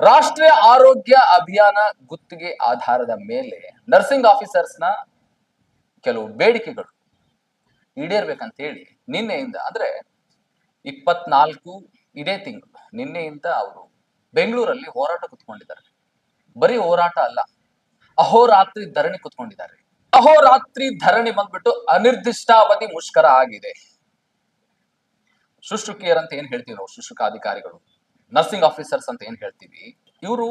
ರಾಷ್ಟ್ರೀಯ ಆರೋಗ್ಯ ಅಭಿಯಾನ ಗುತ್ತಿಗೆ ಆಧಾರದ ಮೇಲೆ ನರ್ಸಿಂಗ್ ಆಫೀಸರ್ಸ್ನ ಕೆಲವು ಬೇಡಿಕೆಗಳು ಈಡೇರ್ಬೇಕಂತ ಹೇಳಿ ನಿನ್ನೆಯಿಂದ ಅಂದ್ರೆ ಇಪ್ಪತ್ನಾಲ್ಕು ಇದೇ ತಿಂಗಳು ನಿನ್ನೆಯಿಂದ ಅವರು ಬೆಂಗಳೂರಲ್ಲಿ ಹೋರಾಟ ಕುತ್ಕೊಂಡಿದ್ದಾರೆ. ಬರೀ ಹೋರಾಟ ಅಲ್ಲ, ಅಹೋರಾತ್ರಿ ಧರಣಿ ಕುತ್ಕೊಂಡಿದ್ದಾರೆ. ಅಹೋರಾತ್ರಿ ಧರಣಿ ಬಂದ್ಬಿಟ್ಟು ಅನಿರ್ದಿಷ್ಟಾವಧಿ ಮುಷ್ಕರ ಆಗಿದೆ. ಶುಶ್ರೂಕಿಯರಂತ ಅಂತ ಏನ್ ಹೇಳ್ತೀವಿ ನಾವು ಶುಶ್ರೂಕ ಅಧಿಕಾರಿಗಳು ನರ್ಸಿಂಗ್ ಆಫೀಸರ್ಸ್ ಅಂತ ಏನ್ ಹೇಳ್ತೀವಿ, ಇವರು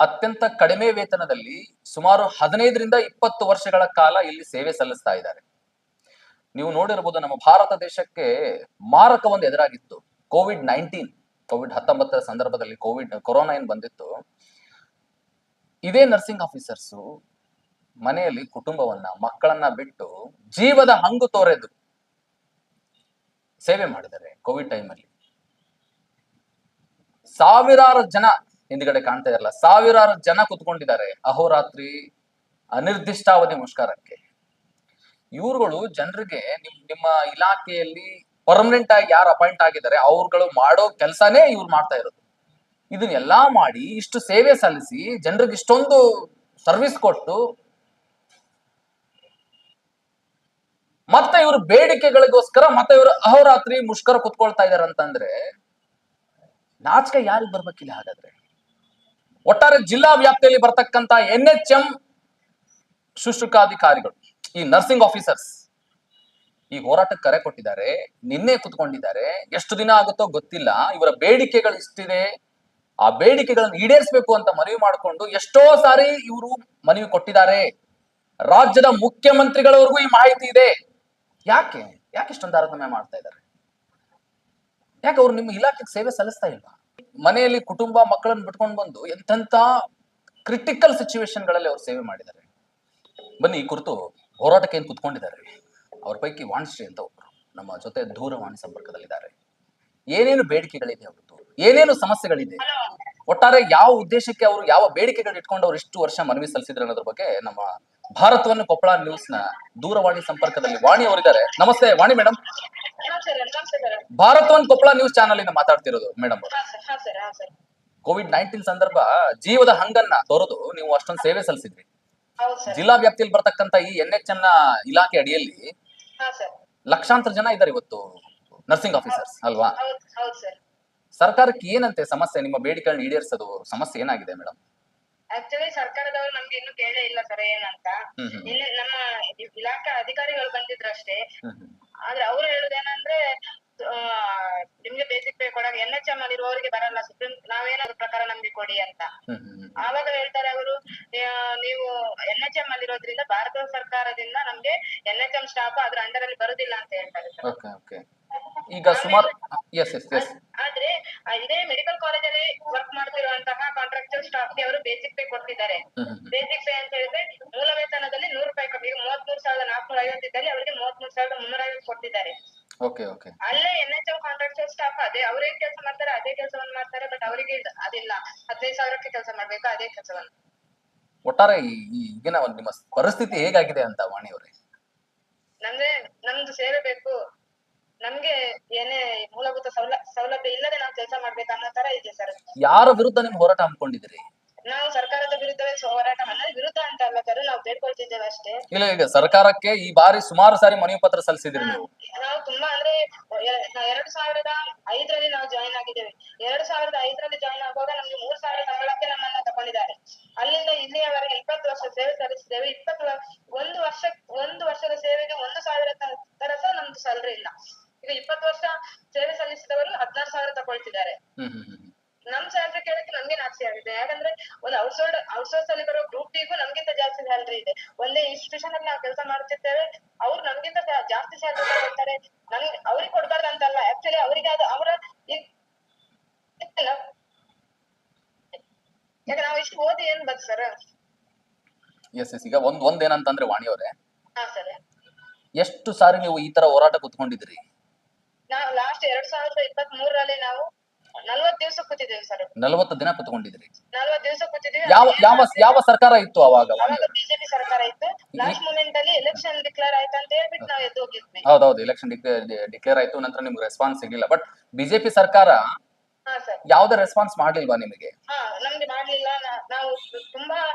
ಅತ್ಯಂತ ಕಡಿಮೆ ವೇತನದಲ್ಲಿ ಸುಮಾರು ಹದಿನೈದರಿಂದ ಇಪ್ಪತ್ತು ವರ್ಷಗಳ ಕಾಲ ಇಲ್ಲಿ ಸೇವೆ ಸಲ್ಲಿಸ್ತಾ ಇದ್ದಾರೆ. ನೀವು ನೋಡಿರ್ಬೋದು ನಮ್ಮ ಭಾರತ ದೇಶಕ್ಕೆ ಮಾರಕ ಒಂದು ಎದುರಾಗಿತ್ತು. ಕೋವಿಡ್ ನೈನ್ಟೀನ್ ಕೋವಿಡ್ ಹತ್ತೊಂಬತ್ತರ ಸಂದರ್ಭದಲ್ಲಿ ಕೋವಿಡ್, ಕೊರೋನಾ ಏನ್ ಬಂದಿತ್ತು, ಇದೇ ನರ್ಸಿಂಗ್ ಆಫೀಸರ್ಸು ಮನೆಯಲ್ಲಿ ಕುಟುಂಬವನ್ನ, ಮಕ್ಕಳನ್ನ ಬಿಟ್ಟು ಜೀವದ ಹಂಗು ತೋರೆದು ಸೇವೆ ಮಾಡಿದ್ದಾರೆ ಕೋವಿಡ್ ಟೈಮಲ್ಲಿ ಸಾವಿರಾರು ಜನ ಹಿಂದ್ಗಡೆ ಕಾಣ್ತಾ ಇರಲ್ಲ ಸಾವಿರಾರು ಜನ ಕುತ್ಕೊಂಡಿದ್ದಾರೆ ಅಹೋರಾತ್ರಿ ಅನಿರ್ದಿಷ್ಟಾವಧಿ ಮುಷ್ಕಾರಕ್ಕೆ. ಇವ್ರುಗಳು ಜನರಿಗೆ ನಿಮ್, ನಿಮ್ಮ ಇಲಾಖೆಯಲ್ಲಿ ಪರ್ಮನೆಂಟ್ ಆಗಿ ಯಾರು ಅಪಾಯಿಂಟ್ ಆಗಿದ್ದಾರೆ, ಅವ್ರುಗಳು ಮಾಡೋ ಕೆಲಸನೇ ಇವ್ರು ಮಾಡ್ತಾ ಇರೋದು. ಇದನ್ನೆಲ್ಲಾ ಮಾಡಿ ಇಷ್ಟು ಸೇವೆ ಸಲ್ಲಿಸಿ ಜನರಿಗೆ ಇಷ್ಟೊಂದು ಸರ್ವಿಸ್ ಕೊಟ್ಟು ಮತ್ತೆ ಇವ್ರ ಬೇಡಿಕೆಗಳಿಗೋಸ್ಕರ ಮತ್ತೆ ಇವರು ಅಹೋರಾತ್ರಿ ಮುಷ್ಕರ ಕುತ್ಕೊಳ್ತಾ ಇದಾರೆ ಅಂತಂದ್ರೆ ನಾಚಿಕೆ ಯಾರಿಗೆ ಬರ್ಬೇಕಿಲ್ಲ ಹಾಗಾದ್ರೆ? ಒಟ್ಟಾರೆ ಜಿಲ್ಲಾ ವ್ಯಾಪ್ತಿಯಲ್ಲಿ ಬರ್ತಕ್ಕಂತ ಎನ್ ಎಚ್ ಎಂ ಶುಶ್ರೂಕಾಧಿಕಾರಿಗಳು ಈ ನರ್ಸಿಂಗ್ ಆಫೀಸರ್ಸ್ ಈ ಹೋರಾಟಕ್ಕೆ ಕರೆ ಕೊಟ್ಟಿದ್ದಾರೆ, ನಿನ್ನೆ ಕುತ್ಕೊಂಡಿದ್ದಾರೆ, ಎಷ್ಟು ದಿನ ಆಗುತ್ತೋ ಗೊತ್ತಿಲ್ಲ, ಇವರ ಬೇಡಿಕೆಗಳು ಇಷ್ಟಿದೆ, ಆ ಬೇಡಿಕೆಗಳನ್ನು ಈಡೇರಿಸಬೇಕು ಅಂತ ಮನವಿ ಮಾಡಿಕೊಂಡು ಎಷ್ಟೋ ಸಾರಿ ಇವರು ಮನವಿ ಕೊಟ್ಟಿದ್ದಾರೆ. ರಾಜ್ಯದ ಮುಖ್ಯಮಂತ್ರಿಗಳವರೆಗೂ ಈ ಮಾಹಿತಿ ಇದೆ. ಯಾಕೆ? ಯಾಕೆ ಇಷ್ಟೊಂದು ತಾರತಮ್ಯ ಮಾಡ್ತಾ ಇದ್ದಾರೆ? ಯಾಕೆ ಅವ್ರು ನಿಮ್ಮ ಇಲಾಖೆಗೆ ಸೇವೆ ಸಲ್ಲಿಸ್ತಾ ಇಲ್ವಾ ಮನೆಯಲ್ಲಿ ಕುಟುಂಬ ಮಕ್ಕಳನ್ನು ಬಿಟ್ಕೊಂಡು ಬಂದು ಎಂತೆಂತ ಕ್ರಿಟಿಕಲ್ ಸಿಚುವೇಶನ್ಗಳಲ್ಲಿ ಅವ್ರು ಸೇವೆ ಮಾಡಿದ್ದಾರೆ. ಬನ್ನಿ ಈ ಕುರಿತು ಹೋರಾಟಕ್ಕೆ ಏನು ಕುತ್ಕೊಂಡಿದ್ದಾರೆ? ಅವ್ರ ಪೈಕಿ ವಾಣಿಶ್ರೀ ಅಂತ ಒಬ್ರು ನಮ್ಮ ಜೊತೆ ದೂರವಾಣಿ ಸಂಪರ್ಕದಲ್ಲಿದ್ದಾರೆ. ಏನೇನು ಬೇಡಿಕೆಗಳಿದೆ ಅವ್ರದ್ದು? ಏನೇನು ಸಮಸ್ಯೆಗಳಿದೆ? ಒಟ್ಟಾರೆ ಯಾವ ಉದ್ದೇಶಕ್ಕೆ ಅವರು ಯಾವ ಬೇಡಿಕೆಗಳು ಇಟ್ಕೊಂಡು ಅವ್ರು ಇಷ್ಟು ವರ್ಷ ಮನವಿ ಸಲ್ಲಿಸಿದ್ರು ಅನ್ನೋದ್ರ ಬಗ್ಗೆ ನಮ್ಮ ಭಾರತವನ್ನು ಕೊಪ್ಪಳ ನ್ಯೂಸ್ನ ದೂರವಾಣಿ ಸಂಪರ್ಕದಲ್ಲಿ ವಾಣಿ ಅವರಿದ್ದಾರೆ. ನಮಸ್ತೆ ವಾಣಿ ಮೇಡಮ್ ಸರ್ ಭಾರತವನ್ ಕೊಪ್ಪಳ ನ್ಯೂಸ್ ಚಾನಲ್ ಇಂದ ಮಾತಾಡ್ತಿರೋದು ಮೇಡಮ್ ಕೋವಿಡ್ ನೈನ್ಟೀನ್ ಸಂದರ್ಭ ಜೀವದ ಹಂಗನ್ನ ತೋರದು ನೀವು ಅಷ್ಟೊಂದು ಸೇವೆ ಸಲ್ಲಿಸಿದ್ರಿ. ಜಿಲ್ಲಾ ವ್ಯಾಪ್ತಿಯಲ್ಲಿ ಬರ್ತಕ್ಕಂತ ಈ ಎನ್ ಎಚ್ ಎನ್ ಇಲಾಖೆ ಅಡಿಯಲ್ಲಿ ಲಕ್ಷಾಂತರ ಜನ ಇದ್ದಾರೆ ಇವತ್ತು ನರ್ಸಿಂಗ್ ಆಫೀಸರ್ಸ್ ಅಲ್ವಾ? ಸರ್ಕಾರಕ್ಕೆ ಏನಂತೆ ಸಮಸ್ಯೆ? ನಿಮ್ಮ ಬೇಡಿಕೆಗಳನ್ನ ಈಡೇರಿಸೋದು ಸಮಸ್ಯೆ ಏನಾಗಿದೆ ಮೇಡಮ್ ಆಕ್ಚುಲಿ ಸರ್ಕಾರದವರು ನಮ್ಗೆ ಇನ್ನು ಕೇಳೇ ಇಲ್ಲ ಸರ್ ಏನಂತ. ಇನ್ನು ನಮ್ಮ ಇಲಾಖಾ ಅಧಿಕಾರಿಗಳು ಬಂದಿದ್ರು ಅಷ್ಟೇ. ಆದ್ರೆ ಅವ್ರು ಹೇಳುದೇನಂದ್ರೆ ಆ, ನಿಮ್ಗೆ ಬೇಸಿಕ್ ಪೇ ಕೊಡಾಗ ಎನ್ ಎಚ್ ಎಂ ಅಲ್ಲಿರುವವರಿಗೆ ಬರಲ್ಲ ಸುಪ್ರೀಂ ನಾವೇನಾದ್ರು ಪ್ರಕಾರ ನಮ್ಗೆ ಕೊಡಿ ಅಂತ. ಆವಾಗ ಹೇಳ್ತಾರೆ ಅವರು ನೀವು ಎನ್ ಎಚ್ ಎಂ ಅಲ್ಲಿರೋದ್ರಿಂದ ಭಾರತ ಸರ್ಕಾರದಿಂದ ನಮ್ಗೆ ಎನ್ ಎಚ್ ಎಂ ಸ್ಟಾಫ್ ಅದ್ರ ಅಂಡರ್ ಅಲ್ಲಿ ಬರುದಿಲ್ಲ ಅಂತ ಹೇಳ್ತಾರೆ ಈಗ ಸುಮಾರು ಆದ್ರೆ ಇದೇ ಮೆಡಿಕಲ್ ಕಾಲೇಜಲ್ಲಿ ವರ್ಕ್ ಮಾಡ್ತಿರುವಂತಹ ಕಾಂಟ್ರಾಕ್ಚರ್ ಸ್ಟಾಫ್ಗೆ ಅವರು ಬೇಸಿಕ್ ಪೇ ಕೊಡ್ತಿದ್ದಾರೆ. ಬೇಸಿಕ್ ಪೇ ಅಂತ ಹೇಳಿದ್ರೆ ಮೂಲ ವೇತನದಲ್ಲಿ ನೂರು ರೂಪಾಯಿ ಕಮ್ಮಿ ಮೂವತ್ಮೂರು ಸಾವಿರದ ಐವತ್ತು ಇದ್ದಲ್ಲಿ ಅವರಿಗೆ ಮೂವತ್ಮೂರು ಸಾವಿರದ ಮುನ್ನೂರ ಐವತ್ತು ಕೊಟ್ಟಿದ್ದಾರೆ. Okay okay. ಅಲ್ಲೇ ಎನ್ ಎಚ್ ಸ್ಟಾಪ್ ಸ್ಟಾಫ್ ಅದೇ ಅವ್ರೇನ್ ಕೆಲಸ ಮಾಡ್ತಾರೆ ಅದೇ ಕೆಲಸವನ್ನು ಮಾಡ್ತಾರೆ ಬಟ್ ಅವರಿಗೆ ಅದಿಲ್ಲ. ಹದಿನೈದು ಸಾವಿರಕ್ಕೆ ಕೆಲಸ ಮಾಡ್ಬೇಕು ಅದೇ ಕೆಲಸವನ್ನು. ಒಟ್ಟಾರೆ ಈ- ಈ ಈಗಿನ ಒಂದು ನಿಮ್ಮ ಪರಿಸ್ಥಿತಿ ಹೇಗಾಗಿದೆ ಅಂತ ವಾಣಿ ಅವರೇ? ನಮ್ಗೆ ನಮ್ದು ಸೇವೆ ಬೇಕು ನಮ್ಗೆ ಏನೇ ಮೂಲಭೂತ ಸೌಲ ಸೌಲಭ್ಯ ಇಲ್ಲದೆ ನಾವು ಕೆಲಸ ಮಾಡ್ಬೇಕು ಅನ್ನೋ ತರ ಇದೆ ಸರ್. ಯಾರ ವಿರುದ್ಧ ನಿಮ್ ಹೋರಾಟ ಹಮ್ಮಿಕೊಂಡಿದ್ದೀರಿ? ನಾವು ಸರ್ಕಾರದ ವಿರುದ್ಧವೇ ಹೋರಾಟ ಅಂದ್ರೆ ವಿರುದ್ಧ ಅಂತ ಅಲ್ಲ ಸರ್ ನಾವು ಬೇಡ್ಕೊಳ್ತಿದ್ದೇವೆ ಅಷ್ಟೇ. ಇಲ್ಲ ಈಗ ಸರ್ಕಾರಕ್ಕೆ ಈ ಬಾರಿ ಸುಮಾರು ಸಾರಿ ಮನವಿ ಪತ್ರ ಸಲ್ಲಿಸಿದ್ರಿ ನೀವು. ನಾವು ತುಂಬಾ ಅಂದ್ರೆ ಎರಡ್ ಸಾವಿರದ ಐದರಲ್ಲಿ ನಾವು ಜಾಯಿನ್ ಆಗಿದ್ದೇವೆ. ಎರಡ್ ಸಾವಿರದ ಐದರಲ್ಲಿ ಜಾಯಿನ್ ಆಗುವಾಗ ನಮ್ಗೆ ಮೂರ್ ಸಾವಿರ ಸಂಬಳಕ್ಕೆ ನಮ್ಮನ್ನ ತಗೊಂಡಿದ್ದಾರೆ ಅಲ್ಲಿಂದ ಇಲ್ಲಿಯವರೆಗೆ ಇಪ್ಪತ್ತು ವರ್ಷ ಸೇವೆ ಸಲ್ಲಿಸಿದ್ದೇವೆ ಇಪ್ಪತ್ತು ವರ್- ಒಂದು ವರ್ಷ ಒಂದು ವರ್ಷದ ಸೇವೆಗೆ ಒಂದು ಸಾವಿರ ತ- ತರ ಸಹ ನಮ್ದು ಸ್ಯಾಲ್ರಿ ಇಲ್ಲ ಈಗ ಇಪ್ಪತ್ತು ವರ್ಷ ಸೇವೆ ಸಲ್ಲಿಸಿದವರು ಹದಿನಾರು ಸಾವಿರ ತಗೊಳ್ತಿದ್ದಾರೆ ಹ್ಮ್ ಹ್ಮ್ ಹ್ಮ್ ನಮ್ ಸ್ಯಾಲ್ರಿ ಕೇಳಕ್ಕೆ ನಮ್ಗೆ ನಾಚಿಕೆ ಆಗಿದೆ ಯಾಕಂದ್ರೆ ಒಂದು ಔಟ್ಸೋರ್ಡ್ ಔಟ್ಸೋರ್ಸ್ ಅಲ್ಲಿ ಬರೋ ಗ್ರೂಪ್ ಡಿಗೂ ನಮ್ಗಿಂತ ಜಾಸ್ತಿ ಸ್ಯಾಲ್ರಿ ಇದೆ. ಒಂದೇ ಇನ್ಸ್ಟಿಟ್ಯೂಷನ್ ಅಲ್ಲಿ ನಾವು ಕೆಲಸ ಮಾಡ್ತಿರ್ತೇವೆ ಅವ್ರು ನಮ್ಗಿಂತ ಜಾಸ್ತಿ ಸ್ಯಾಲ್ರಿ ತಗೊಳ್ತಾರೆ. ನಮ್ ಅವ್ರಿಗೆ ಕೊಡ್ಬಾರ್ದು ಅಂತಲ್ಲ ಆಕ್ಚುಲಿ ಅವರಿಗೆ ಅದು ಅವರ ನಾವು ಇಷ್ಟು ಓದಿ ಏನ್ ಬಂದ್ ಸರ್ ಎಸ್ ಎಸ್ ಈಗ ಒಂದ್ ಒಂದ್ ಏನಂತಂದ್ರೆ ವಾಣಿ ಅವರೇ. ಹಾ ಸರ್ ಎಷ್ಟು ಸಾರಿ ನೀವು ಈ ತರ ಹೋರಾಟ ಕುತ್ಕೊಂಡಿದ್ರಿ ನಾವು ಲಾಸ್ಟ್ ಎರಡ್ ಸಾವಿರದ ಇಪ್ಪತ್ತ್ ಮೂರರಲ್ಲಿ ನಾವು ನಲ್ವತ್ ದಿವಸ ಕೂತಿದ್ದೇವೆ ಸರ್. ನಲವತ್ತು ದಿನ ಕುತ್ಕೊಂಡಿದ್ರಿ. ನಲ್ವತ್ ದಿವಸ ಕೂತಿದ್ದೀವಿ. ಯಾವ ಯಾವ ಯಾವ ಸರ್ಕಾರ ಇತ್ತು ಅವಾಗ? ಅವಾಗ ಬಿಜೆಪಿ ಸರ್ಕಾರ ಇತ್ತು. ಲಾಸ್ಟ್ ಮೂಮೆಂಟ್ ಅಲ್ಲಿ ಎಲೆಕ್ಷನ್ ಡಿಕ್ಲೇರ್ ಆಯ್ತು ಅಂತ ಹೇಳ್ಬಿಟ್ಟು ನಾವು ಎದ್ದು ಹೋಗಿದ್ವಿ. ಹೌದೌದು ಎಲೆಕ್ಷನ್ ಡಿಕ್ಲೇರ್ ಆಯ್ತು ನಂತರ ನಿಮ್ಗೆ ರೆಸ್ಪಾನ್ಸ್ ಸಿಗ್ಲಿಲ್ಲ. ಬಟ್ ಬಿಜೆಪಿ ಸರ್ಕಾರ ಹಾ ಸರ್. ಯಾವ್ದೇ ರೆಸ್ಪಾನ್ಸ್ ಮಾಡ್ಲಿಲ್ವಾ ನಿಮಗೆ? ಹಾ ನಮ್ಗೆ ಮಾಡ್ಲಿಲ್ಲ. ನಾ- ನಾವು ತುಂಬಾ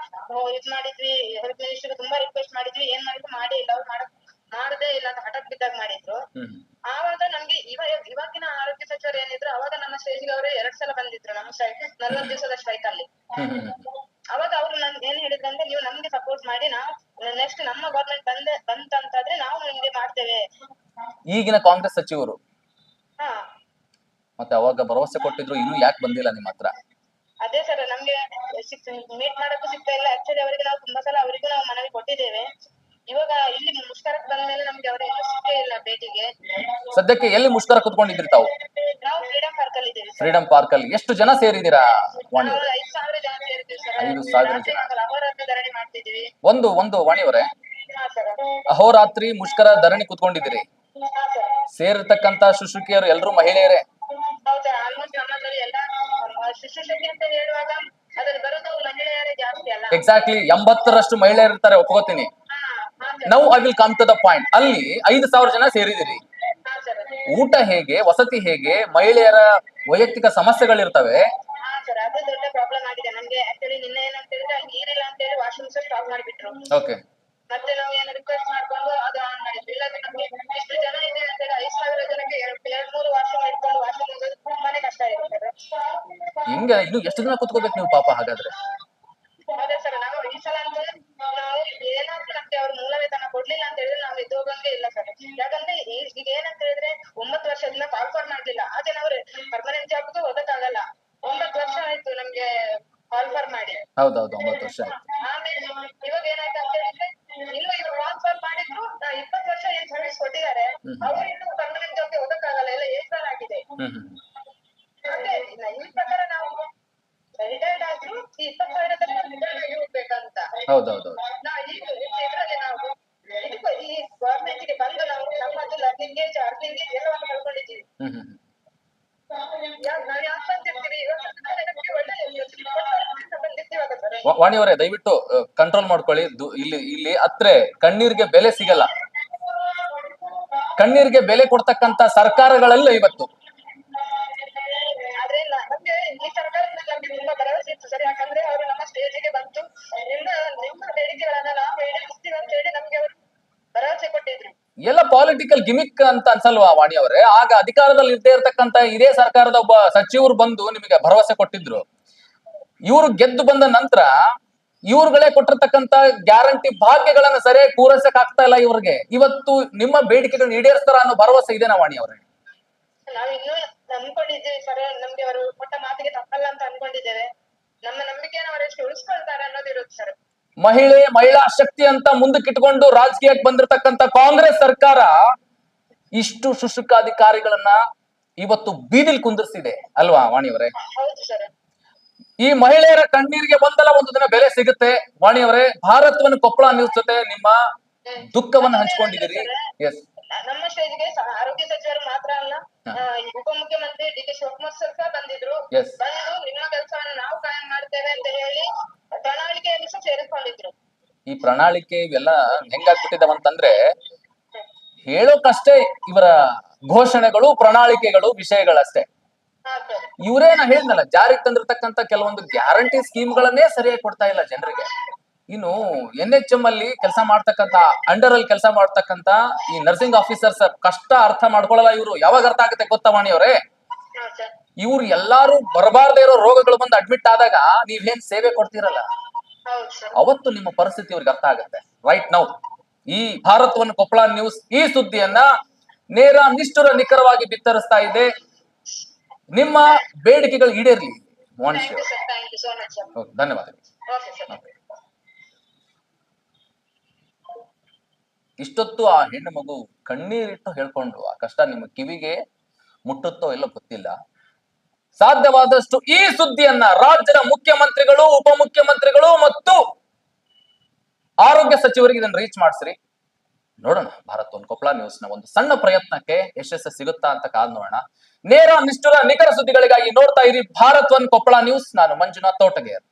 ಇದ್ ಮಾಡಿದ್ವಿ ಹೆಲ್ತ್ ಮಿನಿಸ್ಟರ್ ತುಂಬಾ ರಿಕ್ವೆಸ್ಟ್ ಮಾಡಿದ್ವಿ. ಏನ್ ಮಾಡಿದ್ರು? ಮಾಡೇ ಇಲ್ಲ. ಅವ್ರು ಮಾಡಕ್ ಮಾಡದೇ ಇಲ್ಲ ಅಂತ ಹಠಕ್ ಬಿದ್ದಾಗ ಮಾಡಿದ್ರು. ಹ್ಮ್. ಆವಾಗ ನಮ್ಗೆ ಇವ ಇವಾಗಿನ ಆರೋಗ್ಯ ಅವಾಗ ಸ್ಟೇಜ್ಗೆ ಅವರು ಎರಡ್ ಸಲ ಬಂದಿದ್ರು ನಮ್ಮ ಸೈಡ್ ನಲ್ವತ್ತು ದಿವಸದ ಸ್ಟ್ರೈಕ್ ಅಲ್ಲಿ. ಅವಾಗ ಅವ್ರು ನನ್ ಏನ್ ಹೇಳಿದ್ರಂದ್ರೆ ನೀವು ನಮ್ಗೆ ಸಪೋರ್ಟ್ ಮಾಡಿ ನಾವು ನೆಕ್ಸ್ಟ್ ನಮ್ಮ ಗವರ್ಮೆಂಟ್ ಬಂದ ಬಂತಂತಾದ್ರೆ ನಾವು ನಿಮ್ಗೆ ಮಾಡ್ತೇವೆ. ಈಗಿನ ಕಾಂಗ್ರೆಸ್ ಸಚಿವರು. ಹಾ. ಮತ್ತೆ ಅವಾಗ ಭರವಸೆ ಕೊಟ್ಟಿದ್ರು ಇನ್ನು ಯಾಕೆ ಬಂದಿಲ್ಲ ನಿಮ್ಮ ಹತ್ರ? ಅದೇ ಸರ್ ನಮ್ಗೆ ಮೀಟ್ ಮಾಡಕ್ಕೂ ಸಿಗ್ತಾ ಇಲ್ಲ. ಆಕ್ಚುಲಿ ಅವರಿಗೆ ನಾವು ತುಂಬಾ ಸಲ ಅವರಿಗೂ ನಾವು ಮನವಿ ಕೊಟ್ಟಿದ್ದೇವೆ. ಇವಾಗ ಇಲ್ಲಿ ಮುಷ್ಕರಕ್ ಬಂದ್ಮೇಲೆ ನಮ್ಗೆ ಅವ್ರ ಸಿಕ್ಕೇ ಇಲ್ಲ ಭೇಟಿಗೆ. ಸದ್ಯಕ್ಕೆ ಎಲ್ಲಿ ಮುಷ್ಕರ ಕುತ್ಕೊಂಡಿದ್ರಿ ತಾವು? ಫ್ರೀಡಂ ಪಾರ್ಕ್ ಅಲ್ಲಿ ಎಷ್ಟು ಜನ ಸೇರಿದ್ದೀರಾ? ಅವರೇ? ಐದ್ ಸಾವಿರ ಜನ ಒಂದು ಒಂದು ವಾಣಿಯವರೇ. ಅಹೋರಾತ್ರಿ ಮುಷ್ಕರ ಧರಣಿ ಕುತ್ಕೊಂಡಿದ್ದೀರಿ. ಸೇರಿರ್ತಕ್ಕಂತ ಶುಶ್ರೂಕಿಯರು ಎಲ್ಲರೂ ಮಹಿಳೆಯರೇ? ಎಕ್ಸಾಕ್ಟ್ಲಿ ಎಂಬತ್ತರಷ್ಟು ಮಹಿಳೆಯರು ಇರ್ತಾರೆ ಒಪ್ಕೋತೀನಿ. Now I will come to the point ಅಲ್ಲಿ ಐದು ಸಾವಿರ ಜನ ಸೇರಿದಿರಿ ಊಟ ಹೇಗೆ ವಸತಿ ಹೇಗೆ ಮಹಿಳೆಯರ ವೈಯಕ್ತಿಕ ಸಮಸ್ಯೆಗಳಿರ್ತವೆ. ಹಿಂಗ ಸರ್ ಅದು ದೊಡ್ಡ ಪ್ರಾಬ್ಲಮ್ ಆಗಿದೆ. ನಮ್ಗೆ ಆಕ್ಚುಲಿ ನಿನ್ನೆ ಏನಂತ ಹೇಳಿದ್ರೆ ಅಲ್ಲಿ ನೀರಿಲ್ಲ ಅಂತ ಹೇಳಿ ವಾಶ್ರೂಮ್ಸ್ ಸ್ಟಾಪ್ ಮಾಡಿಬಿಟ್ರು. ಓಕೆ ಮತ್ತೆ ನಾವು ಏನು ರಿಕ್ವೆಸ್ಟ್ ಮಾಡ್ಕೊಂಡು ಅದು ಆನ್ ಮಾಡಿದ್ವಿ. ಇಲ್ಲಾಂದ್ರೆ ನಮ್ಗೆ ಇಷ್ಟು ಜನ ಇದೆ ಅಂತ ಹೇಳಿ ಐದ್ ಸಾವಿರ ಜನಕ್ಕೆ ಎರಡ್ ಮೂರು ವಾಶ್ರೂಮ್ ಇಟ್ಕೊಂಡು ವಾಷಿಂಗ್ ತುಂಬಾನೇ ಕಷ್ಟ ಇದೆ ಸರ್. ಹಿಂಗೆ ಇನ್ನು ಎಷ್ಟು ದಿನ ಕುತ್ಕೋಬೇಕು ನೀವು ಪಾಪ ಹಾಗಾದ್ರೆ? ಕಾಲ್ ಫಾರ್ ಮಾಡಿ. ಹೌದೌದು ಒಂಬತ್ತು ವರ್ಷ ಆಯ್ತು. ಆಮೇಲೆ ಇವಾಗ ಏನಾಯ್ತು ಅಂತ ಹೇಳಿದ್ರೆ ಇನ್ನು ಇವಾಗ ಕಾಲ್ ಫಾರ್ ಮಾಡಿದ್ರು ಇಪ್ಪತ್ತು ವರ್ಷ ಏನ್ ಸರ್ವಿಸ್ ಕೊಟ್ಟಿದ್ದಾರೆ ಅವ್ರು ಇನ್ನು ಪರ್ಮನೆಂಟ್ ಜಾಬ್ಗೆ ಹೋಗಕ್ಕಾಗಲ್ಲ ಎಲ್ಲ ಏರ್ಫಾರ್ ಆಗಿದೆ. ಹ್ಮ್ ಹ್ಮ್ ಅದೇ ಈ ಪ್ರಕಾರ ನಾವು ರಿಟೈರ್ಡ್ ಆದ್ರೂ ಈ ಇಪ್ಪತ್ತು ಸಾವಿರದಲ್ಲಿ ರಿಟೈರ್ಡ್ ಆಗಿ ಹೋಗ್ಬೇಕಂತ. ಹೌದೌದು ವಾಣಿಯವರೇ ದಯವಿಟ್ಟು ಕಂಟ್ರೋಲ್ ಮಾಡ್ಕೊಳ್ಳಿ. ಇಲ್ಲಿ ಇಲ್ಲಿ ಅತ್ರೆ ಕಣ್ಣೀರ್ಗೆ ಬೆಲೆ ಸಿಗಲ್ಲ. ಕಣ್ಣೀರ್ಗೆ ಬೆಲೆ ಕೊಡ್ತಕ್ಕಂತ ಸರ್ಕಾರಗಳಲ್ಲ ಇವತ್ತು. ಆದ್ರೆ ನ- ನಮ್ಗೆ ಈ ಸರ್ಕಾರದಿಂದ ನಮ್ಗೆ ತುಂಬಾ ಭರವಸೆ ಇತ್ತು ಸರ್. ಯಾಕಂದ್ರೆ ಅವರು ನಮ್ಮ ಸ್ಟೇಜಿಗೆ ಬಂದು ನಿಮ್ಮ ನಿಮ್ಮ ಬೇಡಿಕೆಗಳನ್ನ ನಾವು ಈಡೇರಿಸ್ತೀವಿ ಅಂತ ಹೇಳಿ ನಮ್ಗೆ ಅವರು ಭರವಸೆ ಕೊಟ್ಟಿದ್ರು. ಎಲ್ಲ ಪಾಲಿಟಿಕಲ್ ಗಿಮಿಕ್ ಅಂತ ಅನ್ಸಲ್ವಾ ವಾಣಿಯವರೇ? ಆಗ ಅಧಿಕಾರದಲ್ಲಿ ಇದ್ದೇ ಇರತಕ್ಕಂತ ಇದೇ ಸರ್ಕಾರದ ಒಬ್ಬ ಸಚಿವರು ಬಂದು ನಿಮಗೆ ಭರವಸೆ ಕೊಟ್ಟಿದ್ರು. ಇವರು ಗೆದ್ದು ಬಂದ ನಂತರ ಇವ್ರುಗಳೇ ಕೊಟ್ಟಿರ್ತಕ್ಕಂತ ಗ್ಯಾರಂಟಿ ಭಾಗ್ಯಗಳನ್ನ ಸರಿಯಾಗಿ ಪೂರೈಸಕ್ ಆಗ್ತಾ ಇಲ್ಲ ಇವ್ರಿಗೆ. ಇವತ್ತು ನಿಮ್ಮ ಬೇಡಿಕೆಗಳನ್ನ ಈಡೇರಿಸ್ತಾರ ಅನ್ನೋ ಭರವಸೆ ಇದೆನಾ ನಾವಾಣಿ ಸರ್ ನಮ್ಗೆ ಅವರು ಕೊಟ್ಟ ಮಾತಿಗೆ ತಪ್ಪಲ್ಲ ಅಂತ ಅನ್ಕೊಂಡಿದ್ದೇವೆ. ನಮ್ಮ ನಂಬಿಕೆನ ಅವರು ಎಷ್ಟು ಉಳಿಸ್ಕೊಳ್ತಾರೆ ಅನ್ನೋದಿರುತ್ತೆ ಸರ್. ಮಹಿಳೆ ಮಹಿಳಾ ಶಕ್ತಿ ಅಂತ ಮುಂದಕ್ಕಿಟ್ಕೊಂಡು ರಾಜಕೀಯಕ್ಕೆ ಬಂದಿರತಕ್ಕಂತ ಕಾಂಗ್ರೆಸ್ ಸರ್ಕಾರ ಇಷ್ಟು ಶುಶುಕಾಧಿಕಾರಿಗಳನ್ನ ಇವತ್ತು ಬೀದಿಲ್ ಕುಂದಿರ್ಸಿದೆ ಅಲ್ವಾ ವಾಣಿಯವರೇ ಹೌದು ಸರ್. ಈ ಮಹಿಳೆಯರ ಕಣ್ಣೀರಿಗೆ ಒಂದಲ್ಲ ಒಂದು ದಿನ ಬೆಲೆ ಸಿಗುತ್ತೆ. ವಾಣಿಯವರೇ ಭಾರತವನ್ನು ಕೊಪ್ಪಳ ನ್ಯೂಸ್ ಜೊತೆ ನಿಮ್ಮ ದುಃಖವನ್ನು ಹಂಚ್ಕೊಂಡಿದ್ದೀರಿ. ಎಸ್ ನಮ್ಮ ಸ್ಟೇಜ್ಗೆ ಆರೋಗ್ಯ ಸಚಿವರು ಮಾತ್ರ ಅಲ್ಲ ಉಪಮುಖ್ಯಮಂತ್ರಿ ಡಿ ಕೆ ಶಿವಕುಮಾರ್ ಸರ್ ಸಹ ಬಂದಿದ್ರು. ಬಂದು ನಿಮ್ಮ ಕೆಲಸವನ್ನು ನಾವು ಕಾಯಂ ಮಾಡ್ತೇವೆ ಅಂತ ಹೇಳಿ ಪ್ರಣಾಳಿಕೆಯನ್ನು ಸಹ ಸೇರಿಸ್ಕೊಂಡಿದ್ರು. ಈ ಪ್ರಣಾಳಿಕೆ ಇವೆಲ್ಲ ಹೆಂಗಾಗ್ಬಿಟ್ಟಿದಾವಂತಂದ್ರೆ ಹೇಳೋಕಷ್ಟೇ ಇವರ ಘೋಷಣೆಗಳು ಪ್ರಣಾಳಿಕೆಗಳು ವಿಷಯಗಳಷ್ಟೇ. ಇವರೇ ನಾ ಹೇಳಿದ್ನಲ್ಲ ಜಾರಿಗೆ ತಂದಿರತಕ್ಕಂತ ಕೆಲವೊಂದು ಗ್ಯಾರಂಟಿ ಸ್ಕೀಮ್ಗಳನ್ನೇ ಸರಿಯಾಗಿ ಕೊಡ್ತಾ ಇಲ್ಲ ಜನರಿಗೆ. ಇನ್ನು ಎನ್ ಎಚ್ ಎಂ ಅಲ್ಲಿ ಕೆಲಸ ಮಾಡ್ತಕ್ಕಂತ ಅಂಡರ್ ಅಲ್ಲಿ ಕೆಲಸ ಮಾಡ್ತಕ್ಕಂತ ಈ ನರ್ಸಿಂಗ್ ಆಫೀಸರ್ಸ್ ಕಷ್ಟ ಅರ್ಥ ಮಾಡ್ಕೊಳ್ಳಲ್ಲ ಇವರು. ಯಾವಾಗ ಅರ್ಥ ಆಗುತ್ತೆ ಗೊತ್ತಾ ವಾಣಿಯವರೇ ಹಾ ಸರ್ ಇವ್ರು ಎಲ್ಲಾರು ಬರಬಾರ್ದೇ ಇರೋ ರೋಗಗಳು ಬಂದು ಅಡ್ಮಿಟ್ ಆದಾಗ ನೀವೇನ್ ಸೇವೆ ಕೊಡ್ತೀರಲ್ಲ? ಅವತ್ತು ನಿಮ್ಮ ಪರಿಸ್ಥಿತಿ ಇವ್ರಿಗೆ ಅರ್ಥ ಆಗುತ್ತೆ. ರೈಟ್ ನೌ ಈ ಭಾರತವನ್ನು ಕೊಪ್ಪಳ ನ್ಯೂಸ್ ಈ ಸುದ್ದಿಯನ್ನ ನೇರ ನಿಷ್ಠುರ ನಿಖರವಾಗಿ ಬಿತ್ತರಿಸ್ತಾ ಇದೆ. ನಿಮ್ಮ ಬೇಡಿಕೆಗಳು ಈಡೇರ್ಲಿ ಧನ್ಯವಾದ ಇಷ್ಟೊತ್ತು ಆ ಹೆಣ್ಣು ಮಗು ಕಣ್ಣೀರಿಟ್ಟು ಹೇಳ್ಕೊಂಡು ಆ ಕಷ್ಟ ನಿಮ್ಮ ಕಿವಿಗೆ ಮುಟ್ಟುತ್ತೋ ಇಲ್ಲ ಗೊತ್ತಿಲ್ಲ. ಸಾಧ್ಯವಾದಷ್ಟು ಈ ಸುದ್ದಿಯನ್ನ ರಾಜ್ಯದ ಮುಖ್ಯಮಂತ್ರಿಗಳು ಉಪಮುಖ್ಯಮಂತ್ರಿಗಳು ಮತ್ತು ಆರೋಗ್ಯ ಸಚಿವರಿಗೆ ಇದನ್ನು ರೀಚ್ ಮಾಡಿಸ್ರಿ. ನೋಡೋಣ ಭಾರತ್ ಒಂದು ಕೊಪ್ಪಳ ನ್ಯೂಸ್ನ ಒಂದು ಸಣ್ಣ ಪ್ರಯತ್ನಕ್ಕೆ ಯಶಸ್ಸು ಸಿಗುತ್ತಾ ಅಂತ ಕಾದ್ ನೋಡೋಣ. ನೇರ ನಿಷ್ಠುರ ನಿಖರ ಸುದ್ದಿಗಳಿಗಾಗಿ ನೋಡ್ತಾ ಇರಿ ಭಾರತ್ ಒನ್ ಕೊಪ್ಪಳ ನ್ಯೂಸ್. ನಾನು ಮಂಜುನಾಥ್ ತೋಟಗೇರ್